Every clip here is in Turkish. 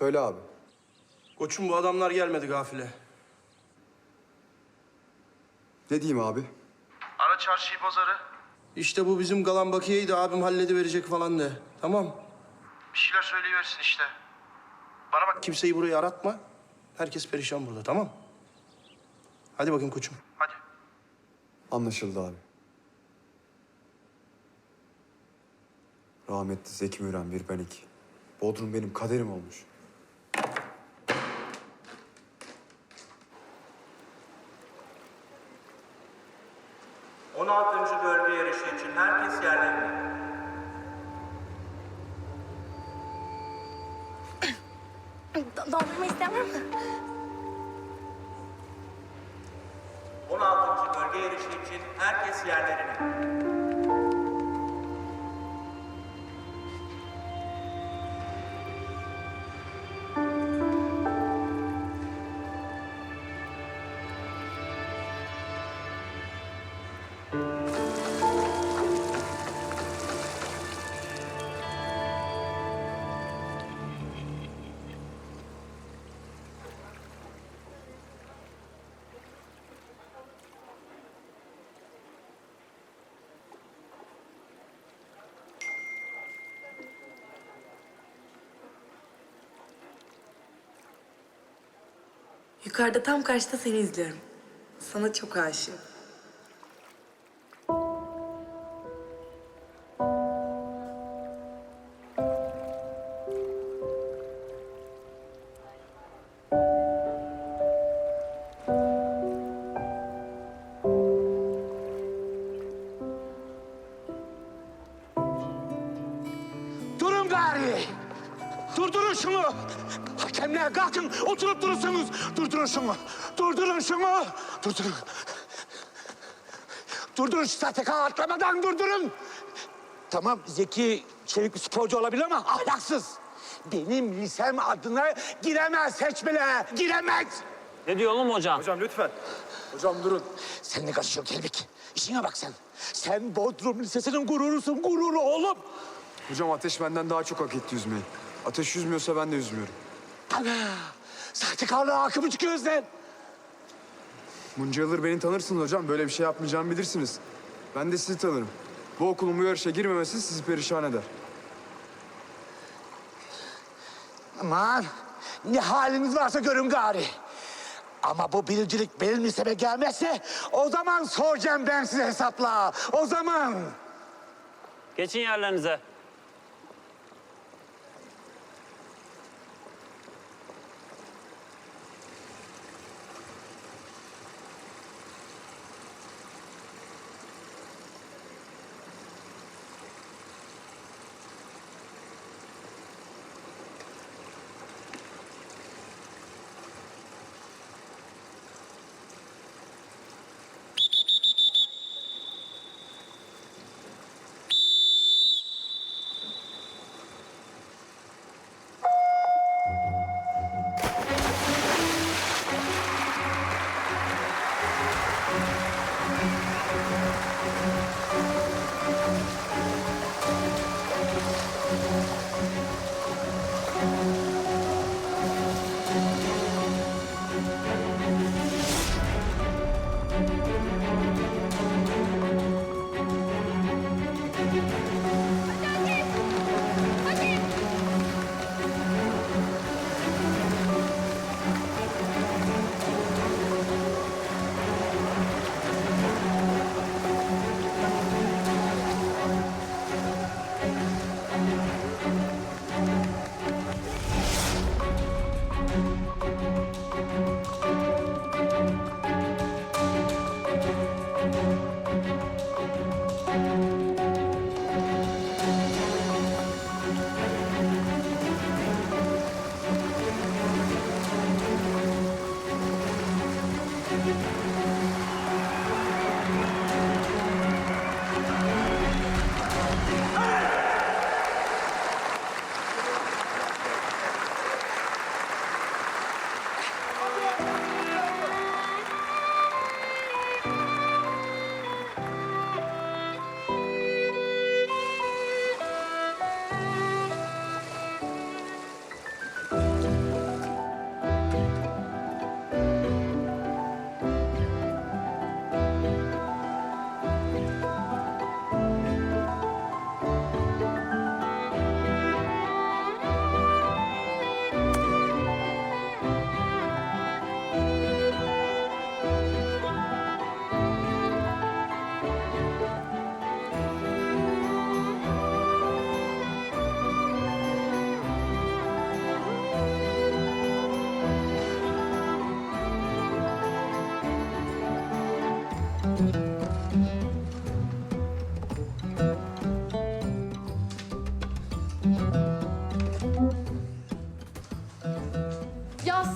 Söyle abi. Koçum bu adamlar gelmedi gafile. Ne diyeyim abi? Ara çarşıyı pazarı. İşte bu bizim kalan bakiyeyi de abim hallediverecek falan de. Tamam. Bir şeyler söyleyiversin işte. Bana bak kimseyi buraya aratma. Herkes perişan burada tamam Hadi bakayım koçum. Hadi. Anlaşıldı abi. Rahmetli Zeki Müren bir ben iki. Bodrum benim kaderim olmuş. On altıncı bölge yarışı için herkes yerlerine. Dondurma istemem mi? 16. bölge yarışı için herkes yerlerine. Yukarıda tam karşıda seni izliyorum. Sana çok aşığım. Kalkın, oturup durursunuz. Durdurun şunu! Durdurun şunu! Durdurun! Durdurun şu STK atlamadan durdurun! Tamam Zeki çevik bir sporcu olabilir ama ahlaksız. Benim lisem adına giremez bile, giremez! Ne diyor oğlum hocam? Hocam durun. Sen ne karışıyorsun Kelbik? İşine bak sen. Sen Bodrum Lisesi'nin gururusun, gururu oğlum. Hocam Ateş benden daha çok hak etti yüzmeyi. Ateş yüzmüyorsa ben de yüzmüyorum. Ana! Sahtekarlığa akımı çıkıyor sen. Bunca yıldır beni tanırsınız hocam. Böyle bir şey yapmayacağımı bilirsiniz. Ben de sizi tanırım. Bu okulun bu yarışa girmemesi sizi perişan eder. Aman ne haliniz varsa görün gari. Ama bu birincilik benim listeme gelmezse o zaman soracağım ben size hesapla. O zaman. Geçin yerlerinize. Ya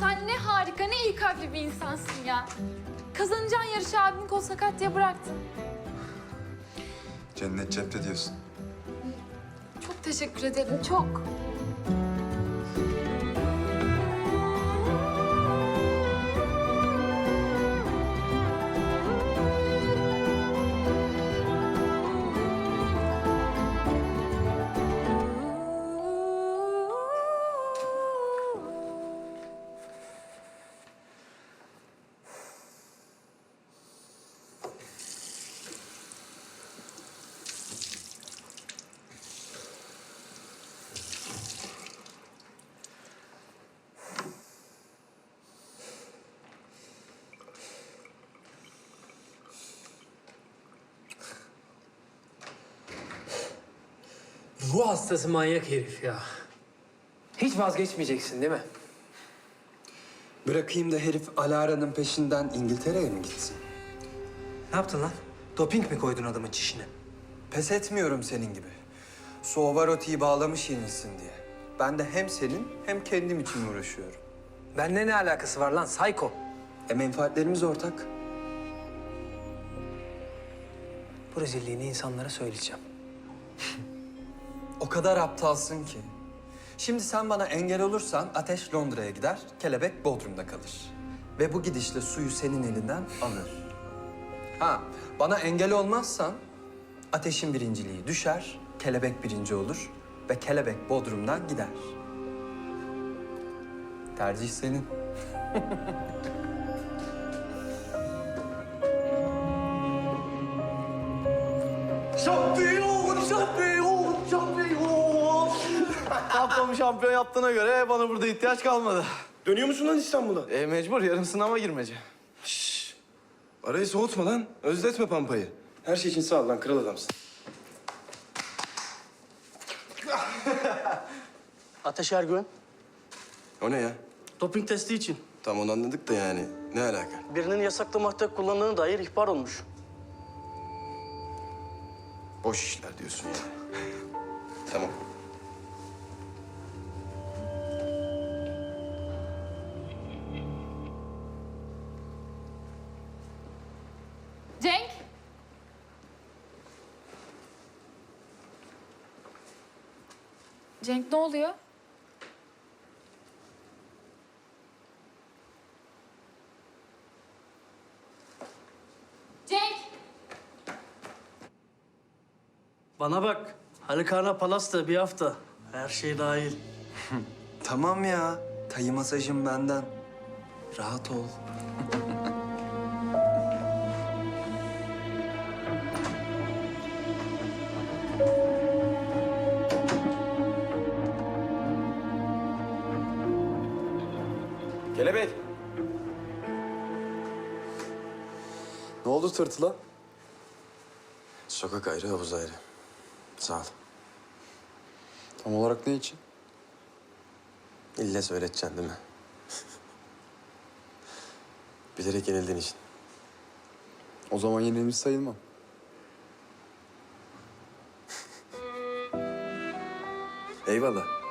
sen ne harika, ne iyi kalpli bir insansın ya. Kazanacağın yarışı abinin kol sakat diye bıraktın. Cennet cepte diyorsun. Çok teşekkür ederim, çok. Bu hastası manyak herif ya. Hiç vazgeçmeyeceksin değil mi? Bırakayım da herif Alara'nın peşinden İngiltere'ye mi gitsin? Ne yaptın lan? Doping mi koydun adamın çişine? Pes etmiyorum senin gibi. Suavaroti'yi bağlamış yenilsin diye. Ben de hem senin hem kendim için uğraşıyorum. Benimle ne alakası var lan psycho? E menfaatlerimiz ortak. Bu rezilliğini insanlara söyleyeceğim. O kadar aptalsın ki. Şimdi sen bana engel olursan Ateş Londra'ya gider, kelebek Bodrum'da kalır. Ve bu gidişle suyu senin elinden alır. Ha, bana engel olmazsan Ateş'in birinciliği düşer, kelebek birinci olur ve kelebek Bodrum'dan gider. Tercih senin. Haftamı şampiyon yaptığına göre bana burada ihtiyaç kalmadı. Dönüyor musun lan İstanbul'a? E mecbur yarın sınava girmece. Arayı soğutma lan. Özletme Pampa'yı. Her şey için sağ ol lan. Kral adamsın. Ateş Ergün, O ne ya? doping testi için Tam onu anladık da yani. Ne alaka? birinin yasaklı madde kullandığına dair ihbar olmuş. Boş işler diyorsun yani. tamam. Cenk ne oluyor? Cenk! Bana bak, Halikarna Palas'ta bir hafta. Her şey dahil. Tamam ya, tayı masajım benden. Rahat ol. Ne oldu tırtıla? Sokak ayrı, havuz ayrı. Sağ ol. Tam olarak ne için? İlle söyleteceksin değil mi? Bilerek yenildiğin için. O zaman yenilmiş sayılmam. Eyvallah.